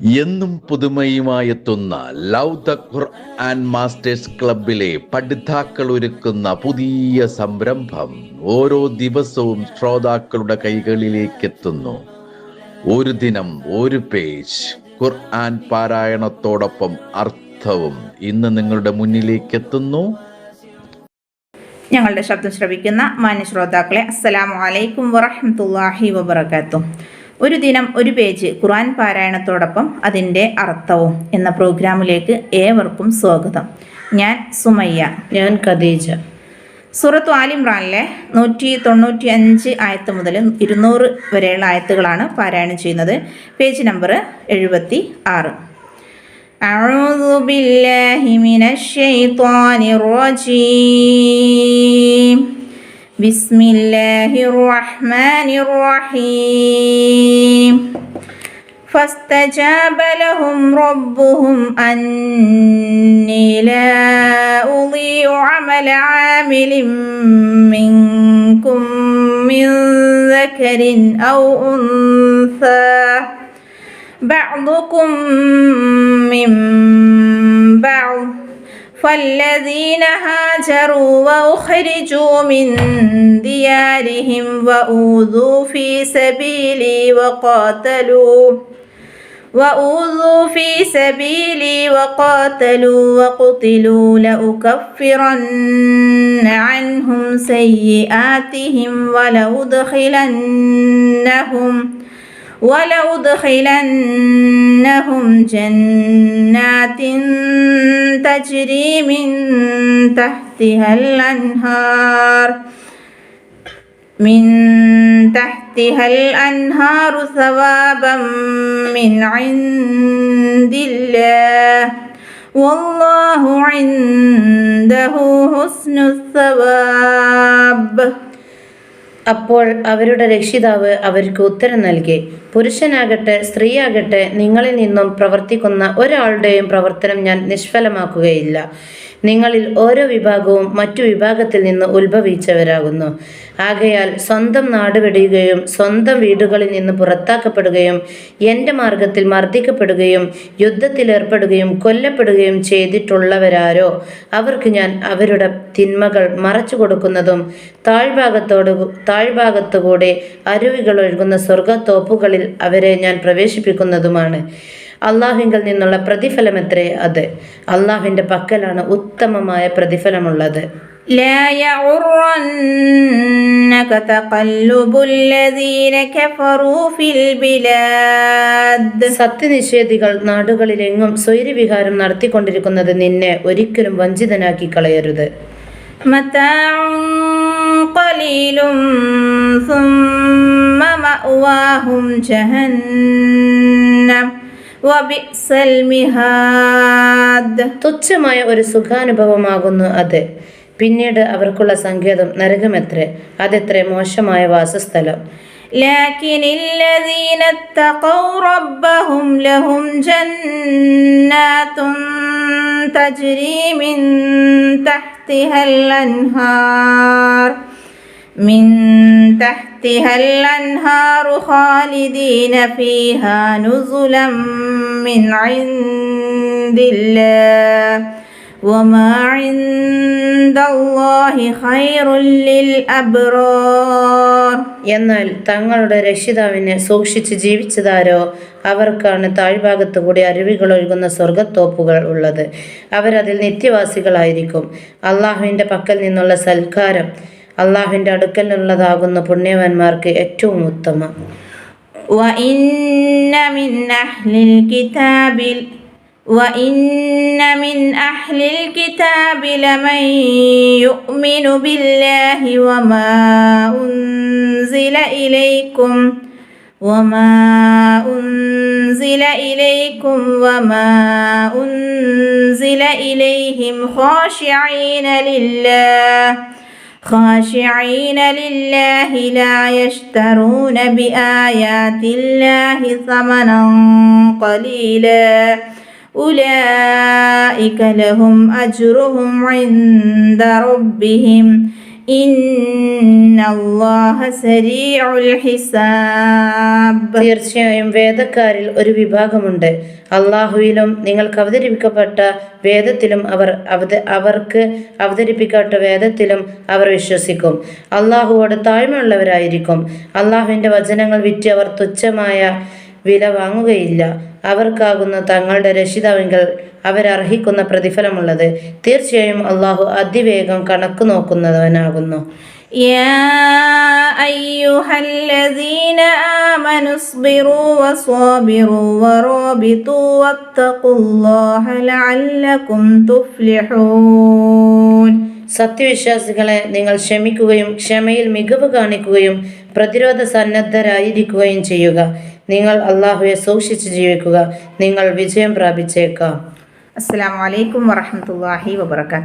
എന്നും പുതുമയുമായെത്തുന്ന love the Quran masters ക്ലബിലെ പഠിതാക്കൾ ഒരുക്കുന്ന പുതിയ സംരംഭം ഓരോ ദിവസവും ശ്രോതാക്കളുടെ കൈകളിലേക്ക് എത്തുന്നു ഒരു ദിനം ഒരു പേജ്. ഖുർആൻ പാരായണത്തോടൊപ്പം അർത്ഥവും ഇന്ന് നിങ്ങളുടെ മുന്നിലേക്ക് എത്തുന്നു ഞങ്ങളുടെ ശബ്ദം ശ്രവിക്കുന്ന മാന്യ ശ്രോതാക്കളെ അസ്സലാമു അലൈക്കും വറഹ്മത്തുള്ളാഹി വബറകാതുഹു. ഒരു ദിനം ഒരു പേജ് ഖുർആൻ പാരായണത്തോടൊപ്പം അതിൻ്റെ അർത്ഥവും എന്ന പ്രോഗ്രാമിലേക്ക് ഏവർക്കും സ്വാഗതം ഞാൻ സുമയ്യ ഞാൻ ഖദീജ സൂറത്ത് ആലിമ്രാനിലെ നൂറ്റി തൊണ്ണൂറ്റി അഞ്ച് ആയത്ത് മുതൽ ഇരുന്നൂറ് വരെയുള്ള ആയത്തുകളാണ് പാരായണം ചെയ്യുന്നത് പേജ് നമ്പർ എഴുപത്തി ആറ് أعوذ بالله من الشيطان الرجيم بسم الله الرحمن الرحيم. فاستجاب لهم ربهم أني لا أضيع عمل عامل منكم من ذكر أو أنثى. بعضكم من فالذين هاجروا وأخرجوا من ديارهم وأوذوا في سبيلي وقاتلوا وأوذوا في سبيلي وقاتلوا وقتلوا لأكفرن عنهم سيئاتهم ولأدخلنهم ولأدخلنهم جنات تجري من تحتها الأنهار. من تحتها الأنهار ثوابا من عند الله. والله عنده حسن الثواب. അപ്പോൾ അവരുടെ രക്ഷിതാവ് അവർക്ക് ഉത്തരം നൽകി. പുരുഷനാകട്ടെ സ്ത്രീയാകട്ടെ നിങ്ങളിൽ നിന്നും പ്രവർത്തിക്കുന്ന ഒരാളുടെയും പ്രവർത്തനം ഞാൻ നിഷ്ഫലമാക്കുകയില്ല. നിങ്ങളിൽ ഓരോ വിഭാഗവും മറ്റു വിഭാഗത്തിൽ നിന്ന് ഉത്ഭവിച്ചവരാകുന്നു. ആകയാൽ സ്വന്തം നാട് വിടുകയും സ്വന്തം വീടുകളിൽ നിന്ന് പുറത്താക്കപ്പെടുകയും എന്റെ മാർഗത്തിൽ മർദ്ദിക്കപ്പെടുകയും യുദ്ധത്തിൽ ഏർപ്പെടുകയും കൊല്ലപ്പെടുകയും ചെയ്തിട്ടുള്ളവരാരോ? അവർക്ക് ഞാൻ അവരുടെ തിന്മകൾ മറച്ചു കൊടുക്കുന്നതും താഴ്ഭാഗത്തോട് താഴ്ഭാഗത്തുകൂടെ അരുവികൾ ഒഴുകുന്ന സ്വർഗത്തോപ്പുകളിൽ അവരെ ഞാൻ പ്രവേശിപ്പിക്കുന്നതുമാണ്. അള്ളാഹുവിങ്കിൽ നിന്നുള്ള പ്രതിഫലമെത്രേ അത്? അള്ളാഹുവിന്റെ പക്കലാണ് ഉത്തമമായ പ്രതിഫലമുള്ളത്. لا يغرنك تقلب الذين كفروا في البلاد സത്യനിഷേധികൾ നാടുകളിലെങ്ങും സ്വൈര്യവിഹാരം നടത്തിക്കൊണ്ടിരിക്കുന്നത് നിന്നെ ഒരിക്കലും വഞ്ചിതനാക്കി കളയരുത് متاع قليل ثم مأواهم جهنم وبئس المهاد തുച്ഛമായ ഒരു സുഖാനുഭവമാകുന്നു അത് പിന്നീട് അവർക്കുള്ള സങ്കേതം നരകമെത്രേ അതെത്ര മോശമായ വാസസ്ഥലം لكن الذين اتقوا ربهم لهم جنات تجري من تحتها الأنهار من تحتها الأنهار خالدين فيها نزلا من عند الله وما عند الله خير للأبرار എന്നാൽ തങ്ങളുടെ രക്ഷിതാവിനെ സൂക്ഷിച്ച് ജീവിച്ചതാരോ അവർക്കാണ് താഴ്ഭാഗത്തു കൂടി അരുവികൾ ഒഴുകുന്ന സ്വർഗത്തോപ്പുകൾ ഉള്ളത് അവരതിൽ നിത്യവാസികളായിരിക്കും അള്ളാഹുവിൻ്റെ പക്കൽ നിന്നുള്ള സൽക്കാരം അള്ളാഹുവിൻ്റെ അടുക്കൽ നിന്നുള്ളതാകുന്ന പുണ്യവാന്മാർക്ക് ഏറ്റവും ഉത്തമം وإن من أهل الكتاب وإن من أهل الكتاب لمن يؤمن بالله وما أنزل إليكم وما أنزل إليكم وما أنزل إليهم خاشعين لله خاشعين لله لا يشترون بآيات الله ثمنا قليلا أولئك لهم أجرهم عند ربهم إن الله سريع الحساب തീർച്ചയായും വേദക്കാരിൽ ഒരു വിഭാഗമുണ്ട് അള്ളാഹുവിലും നിങ്ങൾക്ക് അവതരിപ്പിക്കപ്പെട്ട വേദത്തിലും അവർ അവത അവർക്ക് അവതരിപ്പിക്കപ്പെട്ട വേദത്തിലും അവർ വിശ്വസിക്കും അള്ളാഹുവോട് താഴ്മയുള്ളവരായിരിക്കും അള്ളാഹുവിൻ്റെ വചനങ്ങൾ വിറ്റ് അവർ തുച്ഛമായ വില വാങ്ങുകയില്ല അവർക്കാകുന്ന തങ്ങളുടെ രക്ഷിതാവിങ്കൽ അവരർഹിക്കുന്ന പ്രതിഫലമുള്ളത് തീർച്ചയായും അള്ളാഹു അതിവേഗം കണക്ക് നോക്കുന്നവനാകുന്നു يا أيها الذين آمنوا اصبروا وصابروا ورابطوا واتقوا الله لعلكم تفلحون സത്യവിശ്വാസികളെ നിങ്ങൾ ക്ഷമിക്കുകയും ക്ഷമയിൽ മികവ് കാണിക്കുകയും പ്രതിരോധ സന്നദ്ധരായിരിക്കുകയും ചെയ്യുക. നിങ്ങൾ അള്ളാഹുവെ സൂക്ഷിച്ച് ജീവിക്കുക. നിങ്ങൾ വിജയം പ്രാപിച്ചേക്കാം. അസ്സാം വലൈക്കും വറഹ്മത്തുള്ളാഹി വബറകാതുഹു.